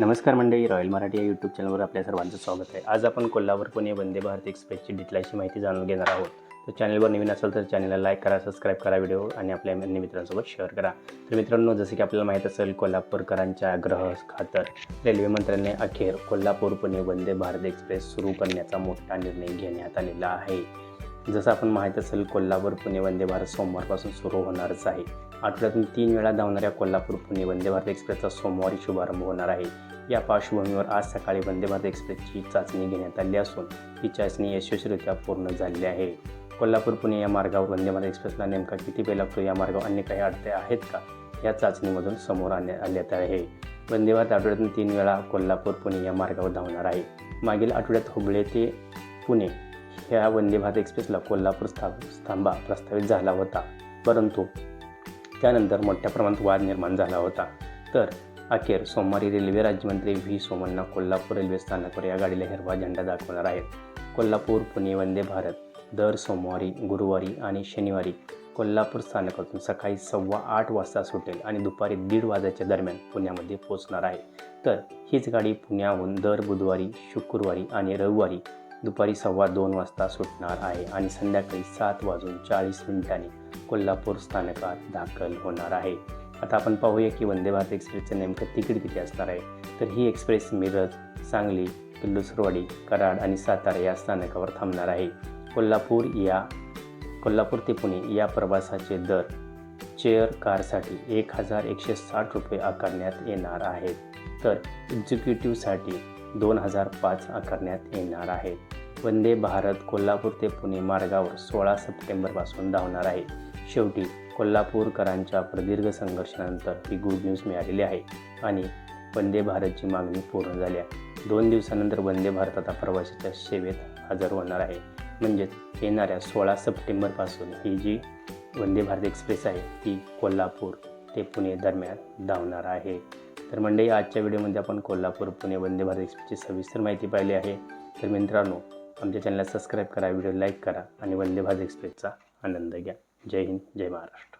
नमस्कार मंडळी रॉयल मराठी या यूट्यूब चॅनलवर आपल्या सर्वांचं स्वागत आहे. आज आपण कोल्हापूर पुणे वंदे भारत एक्सप्रेसची डिटेलची माहिती जाणून घेणार आहोत. तर चॅनलवर नवीन असेल तर चॅनलला लाईक करा सबस्क्राईब करा व्हिडिओ आणि आपल्या अन्य मित्रांसोबत शेअर करा. तर मित्रांनो जसं की आपल्याला माहीत असेल कोल्हापूरकरांच्या आग्रह खातर रेल्वे मंत्र्यांनी अखेर कोल्हापूर पुणे वंदे भारत एक्सप्रेस सुरू करण्याचा मोठा निर्णय घेण्यात आलेला आहे. जसं आपण माहीत असेल कोल्हापूर पुणे वंदे भारत सोमवारपासून सुरू होणारच आहे. आठवड्यातून तीन वेळा धावणाऱ्या कोल्हापूर पुणे वंदे भारत एक्सप्रेसचा सोमवारी शुभारंभ होणार आहे. या पार्श्वभूमीवर आज सकाळी वंदे भारत एक्सप्रेसची चाचणी घेण्यात आली असून ही चाचणी यशस्वीरित्या पूर्ण झाली आहे. कोल्हापूर पुणे या मार्गावर वंदे भारत एक्सप्रेसला नेमका किती वेळ लागतो? या मार्गावर अन्य काही अडथळे आहेत का? या चाचणीमधून समोर आणण्यात आल्यात आहे. वंदे भारत आठवड्यातून तीन वेळा कोल्हापूर पुणे या मार्गावर धावणार आहे. मागील आठवड्यात हुबळे ते पुणे ह्या वंदे भारत एक्सप्रेसला कोल्हापूर स्था थांबा प्रस्तावित झाला होता. परंतु त्यानंतर मोठ्या प्रमाणात वाद निर्माण झाला होता. तर अखेर सोमवारी रेल्वे राज्यमंत्री व्ही. सोमण्णा कोल्हापूर रेल्वे स्थानकावर या गाडीला हिरवा झेंडा दाखवणार आहेत. कोल्हापूर पुणे वंदे भारत दर सोमवारी गुरुवारी आणि शनिवारी कोल्हापूर स्थानकातून सकाळी सव्वा आठ वाजता सुटेल आणि दुपारी दीड वाजाच्या दरम्यान पुण्यामध्ये पोहोचणार आहे. तर हीच गाडी पुण्याहून दर बुधवारी शुक्रवारी आणि रविवारी दुपारी सव्वा दोन वाजता सुटणार आहे आणि संध्याकाळी सात वाजून चाळीस मिनिटांनी कोल्हापूर स्थानकात दाखल होणार आहे. आता आपण पाहूया की वंदे भारत एक्सप्रेसचं नेमकं तिकीट किती असणार आहे. तर ही एक्सप्रेस मिरज सांगली किल्लुसरवाडी कराड आणि सातारा या स्थानकावर थांबणार आहे. कोल्हापूर या कोल्हापूर ते पुणे या प्रवासाचे दर चेअर कारसाठी एक हजार एकशे साठ रुपये आकारण्यात येणार आहेत. तर एक्झिक्युटिव्हसाठी दोन हजार पाच आकारण्यात येणार आहेत. वंदे भारत कोल्हापूर ते पुणे मार्गावर सोळा सप्टेंबरपासून धावणार आहे. शेवटी कोल्हापूरकरांच्या प्रदीर्घ संघर्षानंतर ही गुड न्यूज मिळालेली आहे आणि वंदे भारतची मागणी पूर्ण झाली आहे. दोन दिवसानंतर वंदे भारत आता प्रवाशाच्या सेवेत हजर होणार आहे. म्हणजेच येणाऱ्या सोळा सप्टेंबरपासून ही जी वंदे भारत एक्सप्रेस आहे ती कोल्हापूर ते पुणे दरम्यान धावणार आहे. तर मंडळी आजच्या व्हिडिओमध्ये आपण कोल्हापूर पुणे वंदे भारत एक्सप्रेसची सविस्तर माहिती पाहिली आहे. तर मित्रांनो आमच्या चॅनलला सबस्क्राईब करा व्हिडिओ लाईक करा आणि वंदे भारत एक्सप्रेसचा आनंद घ्या. जय हिंद जय महाराष्ट्र.